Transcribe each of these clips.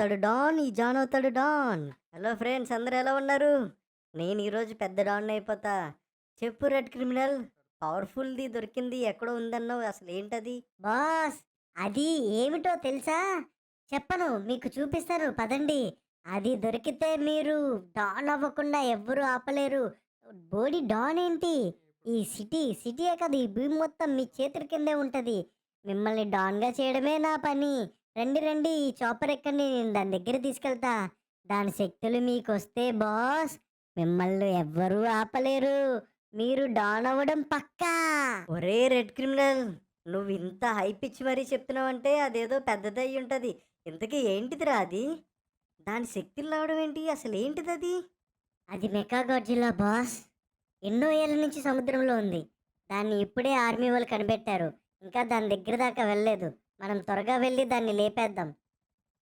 అవుతాడు డాన్ ఈ జాన్ అవుతాడు డాన్. హలో ఫ్రెండ్స్ అందరు ఎలా ఉన్నారు? నేను ఈరోజు పెద్ద డాన్ అయిపోతా. చెప్పు రెడ్ క్రిమినల్ పవర్ఫుల్ది దొరికింది ఎక్కడో ఉందన్నావు అసలు ఏంటది? బాస్ అది ఏమిటో తెలుసా? చెప్పను మీకు చూపిస్తాను పదండి. అది దొరికితే మీరు డాన్ అవ్వకుండా ఎవ్వరూ ఆపలేరు. బోడీ డాన్ ఏంటి? ఈ సిటీ సిటీయే కదా ఈ భూమి మొత్తం మీ చేతుల కిందే ఉంటుంది. మిమ్మల్ని డాన్గా చేయడమే నా పని. రండి రండి. ఈ చాపర్ ఎక్కండి. నేను దాని దగ్గర తీసుకెళ్తా. దాని శక్తులు మీకు వస్తే బాస్ మిమ్మల్ని ఎవ్వరూ ఆపలేరు. మీరు డాన్ అవ్వడం పక్కా. ఒరే రెడ్ క్రిమినల్ నువ్వు ఇంత హైప్ ఇచ్చి మరీ చెప్తున్నావంటే అదేదో పెద్దదై ఉంటది. ఇంతకీ ఏంటిదిరా అది? దాని శక్తులు రావడం ఏంటి? అసలు ఏంటిది అది అది మెకా గాడ్జిల్లా బాస్. ఎన్నో ఏళ్ళ నుంచి సముద్రంలో ఉంది. దాన్ని ఇప్పుడే ఆర్మీ వాళ్ళు కనిపెట్టారు. ఇంకా దాని దగ్గర దాకా వెళ్ళలేదు. మనం త్వరగా వెళ్ళి దాన్ని లేపేద్దాం.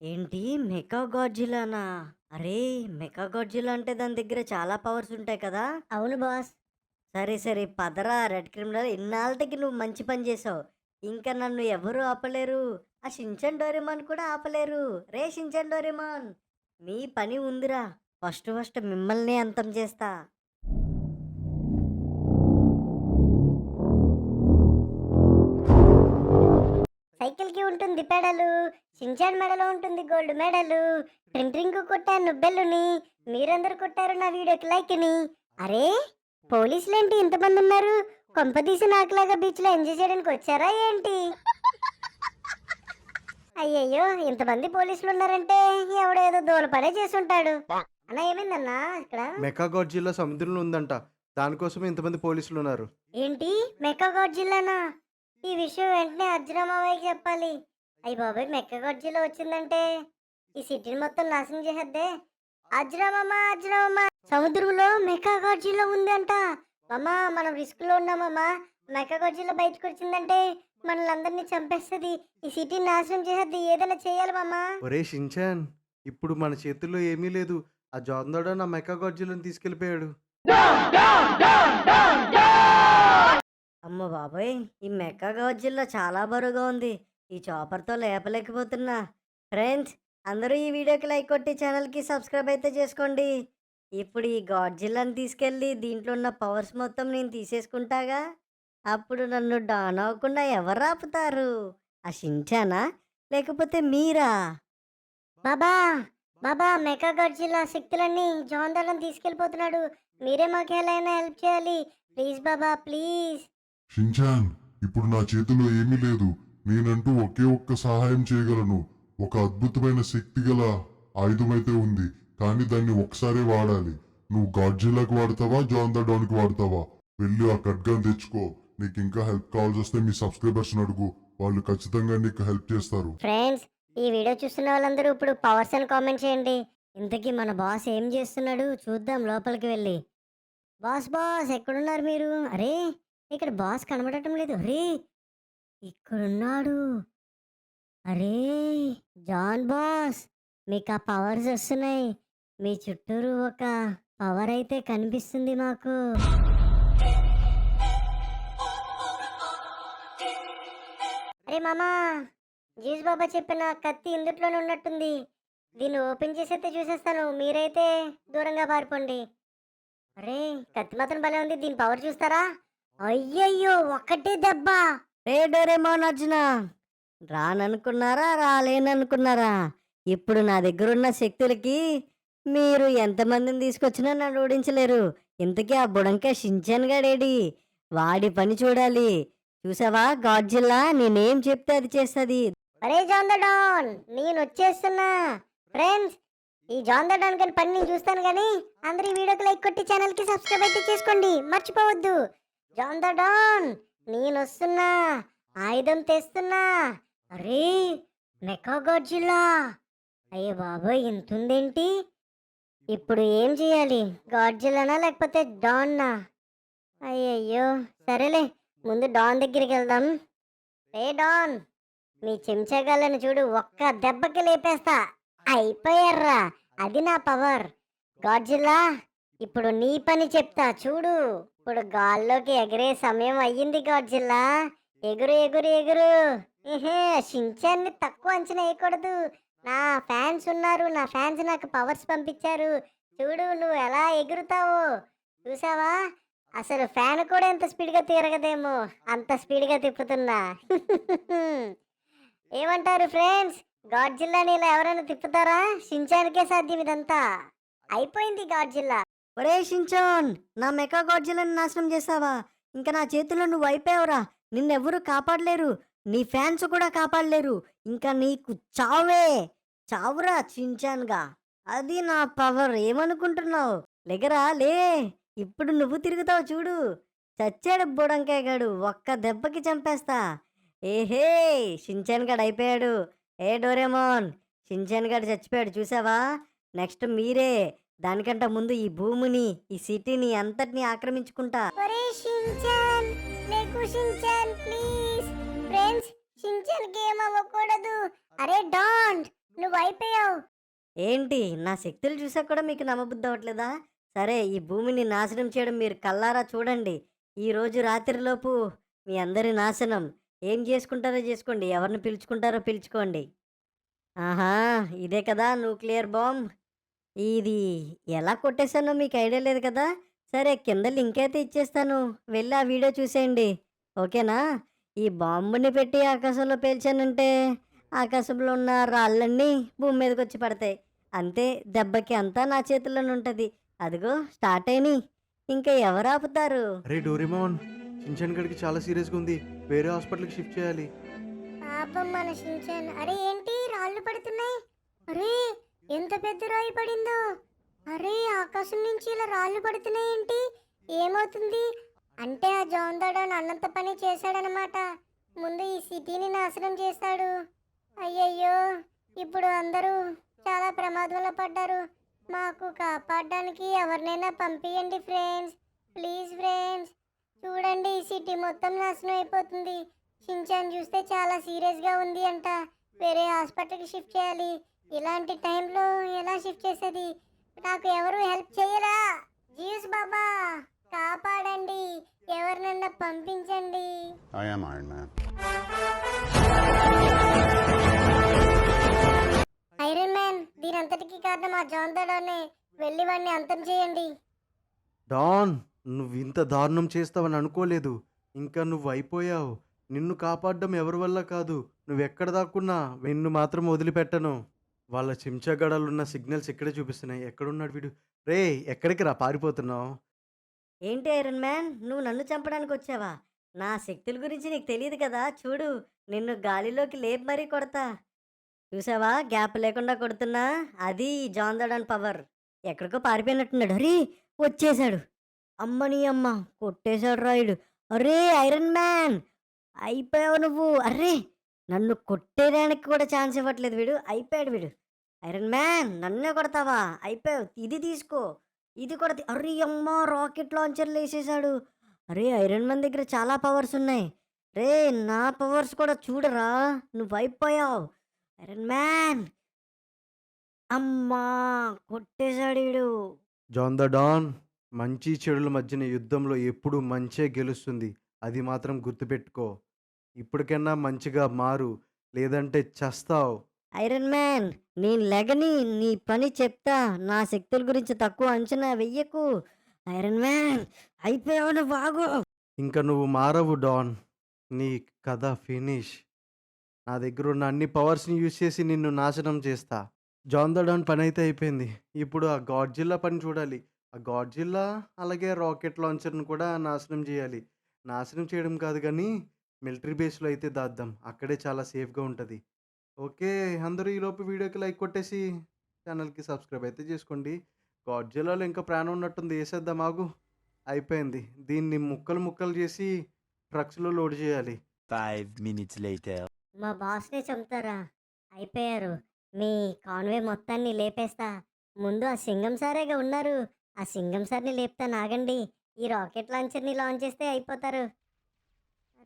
ఏంటి? మెకా గాడ్జిలానా అరే మెకా గాడ్జిలా అంటే దాని దగ్గర చాలా పవర్స్ ఉంటాయి కదా? అవును బాస్. సరే సరే పదరా రెడ్ క్రిమినల్ ఇన్నాళ్ళకి నువ్వు మంచి పని చేసావు. ఇంకా నన్ను ఎవరు ఆపలేరు? ఆ షించన్ డోరేమాన్ కూడా ఆపలేరు. రే షించన్ డోరేమాన్! మీ పని ఉందిరా. ఫస్ట్ ఫస్ట్ మిమ్మల్ని అంతం చేస్తా. సైకిల్కి ఉంటుంది పెడలు చించాన్ మెడలో ఉంటుంది గోల్డ్ మెడలు ట్రింగ్ ట్రింగ్ కొట్టాను బెల్లుని మీరందరూ కొట్టారు నా వీడియోకి లైక్ని. అరే పోలీసులేంటి ఇంతమంది ఉన్నారు? కొంపదీసి నాకులాగా బీచ్లో ఎంజాయ్ చేయడానికి వచ్చారా ఏంటి? అయ్యయ్యో ఇంతమంది పోలీసులు ఉన్నారంటే ఎవడో ఏదో దూల పనే చేసుంటాడు అన్న ఏమైందన్నా ఇక్కడ? మెకా గాడ్జిల్లా సముద్రంలో ఉందంట. దానికోసం ఇంతమంది పోలీసులు ఉన్నారు ఏంటి మెక్కగౌడ్ జిల్లానా? ఈ విషయం వెంటనే అర్జునమావయ్యకి చెప్పాలి. అయ్యి బాబాయ్ మెక్కగౌడ్ జిల్లా వచ్చిందంటే ఈ సిటీని మొత్తం నాశనం చేసేద్దే. అర్జునమామ అర్జునమామ సముద్రంలో మెక్కగౌడ్ జిల్లా ఉంది అంట మామా మనం రిస్క్లో ఉన్నామమ్మా మెక్కగౌడ్ జిల్లా బయటకు వచ్చిందంటే మనల్ని అందరినీ చంపేస్తుంది. ఈ సిటీని నాశనం చేసేద్ది. ఏదైనా చేయాలి మామా. ఒరే షించాన్ ఇప్పుడు మన చేతుల్లో ఏమీ లేదు. ఆ జోందోడ నా మెకా గాడ్జిల్లాని తీసుకెళ్ళిపోయాడు. అమ్మ బాబాయ్! ఈ మెక్కా గాజ్జిల్లో చాలా బరువుగా ఉంది. ఈ చాపర్తో లేపలేకపోతున్నా. ఫ్రెండ్స్ అందరూ ఈ వీడియోకి లైక్ కొట్టి ఛానల్కి సబ్స్క్రైబ్ అయితే చేసుకోండి. ఇప్పుడు ఈ గాడ్జిల్లాని తీసుకెళ్ళి దీంట్లో ఉన్న పవర్స్ మొత్తం నేను తీసేసుకుంటాగా? అప్పుడు నన్ను డాన్ అవ్వకుండా ఎవరు ఆపుతారు? ఆ షించానా? లేకపోతే మీరా? బాబా! బాబా! మెకా గాడ్జిల్లా శక్తులన్నీ జోందోళం తీసుకెళ్ళిపోతున్నాడు. మీరే మాకు ఎలా అయినా హెల్ప్ చేయాలి. Please Baba please. షించాన్ ఇప్పుడు నా చేతిలో ఏమీ లేదు. నేనంటూ ఒకే ఒక్క సహాయం చేయగలను. ఒక అద్భుతమైన శక్తి గల ఆయుధమైతే ఉంది కానీ దాన్ని ఒకసారే వాడాలి. నువ్వు గాడ్జిల్లాకి వాడతావా జాన్ ద డాన్కి వాడతావా? వెళ్ళి ఆ ఖడ్గాన్ని తెచ్చుకో. నీకు ఇంకా హెల్ప్ కావాల్సి వస్తే మీ సబ్స్క్రైబర్స్ అడుగు. వాళ్ళు ఖచ్చితంగా నీకు హెల్ప్ చేస్తారు. ఫ్రెండ్స్ ఈ వీడియో చూస్తున్న వాళ్ళందరూ ఇప్పుడు పవర్స్ అని కామెంట్ చేయండి. ఇంతకీ మన బాస్ ఏం చేస్తున్నాడు? చూద్దాం లోపలికి వెళ్ళి. బాస్ బాస్ ఎక్కడున్నారు మీరు? అరే! ఇక్కడ బాస్ కనబడటం లేదు. అరే! ఇక్కడున్నాడు. అరే! John boss! మీకు ఆ పవర్స్ వస్తున్నాయి. మీ చుట్టూరు ఒక పవర్ అయితే కనిపిస్తుంది మాకు. అరే మామా! జీస్ బాబా చెప్పిన కత్తి ఇందుట్లోనే ఉన్నట్టుంది. దీన్ని ఓపెన్ చేసేస్తే చూసేస్తాను. మీరైతే దూరంగా పారిపోండి. అరే! కత్తి మాత్రం భలే ఉంది. దీని పవర్ చూస్తారా? అయ్యయ్యో ఒక్కటే దెబ్బ? రే డోరేమోన్ అర్జున? రాననుకున్నారా రాలేననుకున్నారా? ఇప్పుడు నా దగ్గర ఉన్న శక్తులకి మీరు ఎంతమందిని తీసుకొచ్చినా నన్ను ఓడించలేరు. ఇంతకీ ఆ బుడంకే షించాన్ గడేడి? వాడి పని చూడాలి. చూసావా? గాడ్జిల్లా నేనేం చెప్తే అది చేస్తుంది. అరే జాన్ ద డాన్ నేను వచ్చేస్తున్నా. ఫ్రెండ్స్ ఈ జాన్ ద డాన్ గారి పని నేను చూస్తాను కానీ అందరూ వీడియోకి లైక్ కొట్టి ఛానల్కి సబ్స్క్రైబ్ అయితే చేసుకోండి. మర్చిపోవద్దు. జాన్ ద డాన్ నేను వస్తున్నా ఆయుధం తెస్తున్నా. అరే మెకా గాడ్జిల్లా అయ్యే బాబోయ్ ఇంతుందేంటి? ఇప్పుడు ఏం చేయాలి? గాడ్జిల్లానా లేకపోతే డాన్నా? అయ్యయ్యో సరేలే ముందు డాన్ దగ్గరికి వెళ్దాం. రే డాన్ మీ చెంచగాళ్ళని చూడు ఒక్క దెబ్బకి లేపేస్తా. అయిపోయారా అది నా పవర్. గాడ్జిల్లా ఇప్పుడు నీ పని చెప్తా చూడు. ఇప్పుడు గాల్లోకి ఎగిరే సమయం అయ్యింది గాడ్జిల్లా. ఎగురు ఎగురు ఎగురు. షించాన్ని తక్కువ అంచనా వేయకూడదు. నా ఫ్యాన్స్ ఉన్నారు. నా ఫ్యాన్స్ నాకు పవర్స్ పంపించారు. చూడు నువ్వు ఎలా ఎగురుతావో. చూసావా? అసలు ఫ్యాన్ కూడా ఎంత స్పీడ్గా తిరగదేమో. అంత స్పీడ్గా తిప్పుతున్నా. ఏమంటారు ఫ్రెండ్స్? గాడ్జిల్లా ఇలా ఎవరైనా తిప్పుతారా? షించానికే సాధ్యం ఇదంతా. అయిపోయింది గాడ్జిల్లా. ఒరే షించాన్ నా మెకా గాడ్జిలను నాశనం చేసావా ఇంకా నా చేతిలో నువ్వు అయిపోయావురా. నిన్నెవ్వరూ కాపాడలేరు. నీ ఫ్యాన్స్ కూడా కాపాడలేరు. ఇంకా నీకు చావే. చావురా చించాన్గా అది నా పవర్. ఏమనుకుంటున్నావు? లెగరా లే. ఇప్పుడు నువ్వు తిరుగుతావు చూడు. చచ్చాడు బుడంకాయ గాడు. ఒక్క దెబ్బకి చంపేస్తా. ఏహే షించాన్ గడు అయిపోయాడు. ఏ డోరేమోన్ షించాన్ గడు చచ్చిపోయాడు. చూసావా? నెక్స్ట్ మీరే. దానికంటే ముందు ఈ భూమిని ఈ సిటీని అంతటిని ఆక్రమించుకుంటా. అరే డాన్ నువ్వు అయిపోయావు. ఏంటి నా శక్తులు చూసా కూడా మీకు నమ్మబుద్ధి అవ్వట్లేదా? సరే ఈ భూమిని నాశనం చేయడం మీరు కల్లారా చూడండి. ఈ రోజు రాత్రిలోపు మీ అందరి నాశనం. ఏం చేసుకుంటారో చేసుకోండి. ఎవరిని పిలుచుకుంటారో పిలుచుకోండి. ఆహా ఇదే కదా న్యూక్లియర్ బాంబ్. ఇది ఎలా కొట్టేశానో మీకు ఐడియా లేదు కదా? సరే కింద లింక్ అయితే ఇచ్చేస్తాను. వెళ్ళి ఆ వీడియో చూసేయండి. ఓకేనా? ఈ బాంబుని పెట్టి ఆకాశంలో పేల్చానంటే ఆకాశంలో ఉన్న రాళ్ళన్నీ భూమి మీదకి వచ్చి పడతాయి. అంతే దెబ్బకి అంతా నా చేతుల్లోనే ఉంటుంది. అదిగో స్టార్ట్ అయినాయి. ఇంకా ఎవరు ఆపుతారు? అరే డోరేమోన్ షించాన్ గడికి చాలా సీరియస్గా ఉంది. వేరే హాస్పిటల్కి షిఫ్ట్ చేయాలి. పాపం మన షించాన్ అరే ఏంటి? రాళ్ళు పడుతున్నాయి. అరే ఎంత పెద్ద రాయి పడిందో? అరే ఆకాశం నుంచి ఇలా రాళ్ళు పడుతున్నాయి ఏంటి ఏమవుతుంది? అంటే ఆ జోందాడు అన్నంత పని చేశాడనమాట. ముందు ఈ సిటీని నాశనం చేస్తాడు. అయ్యయ్యో ఇప్పుడు అందరూ చాలా ప్రమాదంలో పడ్డారు. మాకు కాపాడడానికి ఎవరినైనా పంపించండి ఫ్రెండ్స్. Please friends. చూడండి ఈ సిటీ మొత్తం నాశనం అయిపోతుంది. షించాన్ చూస్తే చాలా సీరియస్గా ఉంది అంట. వేరే హాస్పిటల్కి షిఫ్ట్ చేయాలి. ఇలాంటి టైంలో ఎలా షిఫ్ట్ చేసేది? నాకు ఎవరు హెల్ప్ చేయరా? జీస్ బాబా కాపాడండి. ఎవరినన్నా పంపించండి. I am Iron Man. Iron Man దీనంతటికి కారణం ఆ జాన్తోనే వెళ్ళి వాడిని అంతం చేయండి. డాన్ నువ్వు ఇంత దారుణం చేస్తావని అనుకోలేదు. ఇంకా నువ్వు అయిపోయావు. నిన్ను కాపాడడం ఎవరి వల్ల కాదు. నువ్వు ఎక్కడ దాక్కున్నా నిన్ను మాత్రం వదిలిపెట్టను. వాళ్ళ చెంచాగడాలున్న సిగ్నల్స్ ఇక్కడే చూపిస్తున్నాయి. ఎక్కడున్నాడు వీడు? రే ఎక్కడికి రా? పారిపోతున్నావు. ఏంటి ఐరన్ మ్యాన్? నువ్వు నన్ను చంపడానికి వచ్చావా? నా శక్తుల గురించి నీకు తెలియదు కదా? చూడు నిన్ను గాలిలోకి లేపి మరీ కొడతా. చూసావా? గ్యాప్ లేకుండా కొడుతున్నా. అది జాన్దడన్ పవర్. ఎక్కడికో పారిపోయినట్టున్నాడు. అరే వచ్చేసాడు అమ్మని అమ్మ కొట్టేశాడు రాయుడు అరే ఐరన్ మ్యాన్! అయిపోయావు నువ్వు. అరే నన్ను కొట్టేదానికి కూడా ఛాన్స్ ఇవ్వట్లేదు వీడు. అయిపోయాడు వీడు. ఐరన్ మ్యాన్ నన్నే కొడతావా? అయిపోయావు. ఇది తీసుకో. ఇది కూడా అరే అమ్మ రాకెట్ లాంచర్లు వేసేసాడు. అరే ఐరన్ మ్యాన్ దగ్గర చాలా పవర్స్ ఉన్నాయి. రే నా పవర్స్ కూడా చూడరా? నువ్వు అయిపోయావు. Iron Man. అమ్మా కొట్టేశాడు వీడు. జాన్ ద డాన్ మంచి చెడుల మధ్యన యుద్ధంలో ఎప్పుడు మంచే గెలుస్తుంది. అది మాత్రం గుర్తుపెట్టుకో. ఇప్పటికైనా మంచిగా మారు లేదంటే చస్తావు. ఐరన్ మ్యాన్ నేను లెగని నీ పని చెప్తా నా శక్తుల గురించి తక్కువ అంచనా వెయ్యకు. ఐరన్ మ్యాన్ అయిపోయావు నువ్వు బాగు ఇంకా నువ్వు మారవు డాన్. నీ కథ ఫినిష్. నా దగ్గర ఉన్న అన్ని పవర్స్ని యూజ్ చేసి నిన్ను నాశనం చేస్తా. జాన్ ద డాన్ పని అయితే అయిపోయింది. ఇప్పుడు ఆ గాడ్జిల్లా పని చూడాలి. ఆ గాడ్జిల్లా అలాగే రాకెట్ లాంచర్ను కూడా నాశనం చేయాలి. నాశనం చేయడం కాదు కానీ మిలిటరీ బేస్లో అయితే దాద్దాం. అక్కడే చాలా సేఫ్గా ఉంటుంది. ఓకే అందరూ ఈలోపు వీడియోకి లైక్ కొట్టేసి ఛానల్కి సబ్స్క్రైబ్ అయితే చేసుకోండి. గాడ్జిల్లాలో ఇంకా ప్రాణం ఉన్నట్టుంది. వేసేద్దాం ఆగు. అయిపోయింది. దీన్ని ముక్కలు ముక్కలు చేసి ట్రక్స్లో లోడ్ చేయాలి. Five minutes later. మా బాస్ని చంపుతారా? అయిపోయారు. మీ కాన్వే మొత్తాన్ని లేపేస్తా. ముందు ఆ సింగం సారేగా ఉన్నారు. ఆ సింగం సార్ని లేపుతా నాగండి. ఈ రాకెట్ లాంచర్ని లాంచ్ చేస్తే అయిపోతారు.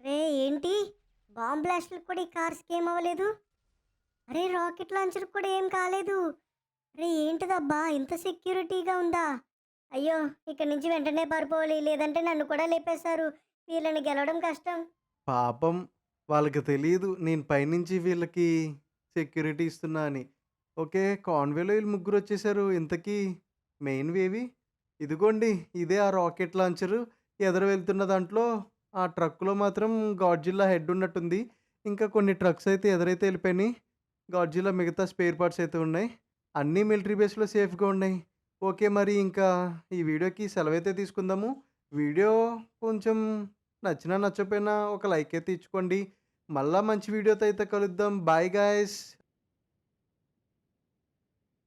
అరే ఏంటి? బాంబ్ బ్లాస్ట్లకు కూడా ఈ కార్స్కి ఏం అవ్వలేదు? అరే రాకెట్ లాంచర్ కూడా ఏం కాలేదు? అరే ఏంటిదబ్బా? ఇంత సెక్యూరిటీగా ఉందా? అయ్యో ఇక్కడ నుంచి వెంటనే పారిపోవాలి. లేదంటే నన్ను కూడా లేపేశారు. వీళ్ళని గెలవడం కష్టం. పాపం వాళ్ళకి తెలియదు నేను పైనుంచి వీళ్ళకి సెక్యూరిటీ ఇస్తున్నా అని. ఓకే కాన్వేలో వీళ్ళు ముగ్గురు వచ్చేసారు ఇంతకీ మెయిన్ వేవి ఇదిగోండి ఇదే ఆ రాకెట్ లాంచరు. ఎదురు వెళ్తున్న దాంట్లో ఆ ట్రక్కులో మాత్రం గాడ్జిల్లా హెడ్ ఉన్నట్టుంది. ఇంకా కొన్ని ట్రక్స్ అయితే ఎదురైతే వెళ్ళిపోయినాయి. గాడ్జిల్లా మిగతా స్పేర్ పార్ట్స్ అయితే ఉన్నాయి. అన్నీ మిలిటరీ బేస్లో సేఫ్గా ఉన్నాయి. ఓకే మరి ఇంకా ఈ వీడియోకి సెలవు అయితే తీసుకుందాము. వీడియో కొంచెం నచ్చినా నచ్చకపోయినా ఒక లైక్ అయితే ఇచ్చుకోండి. మళ్ళా మంచి వీడియోతో అయితే కలుద్దాం. Bye guys.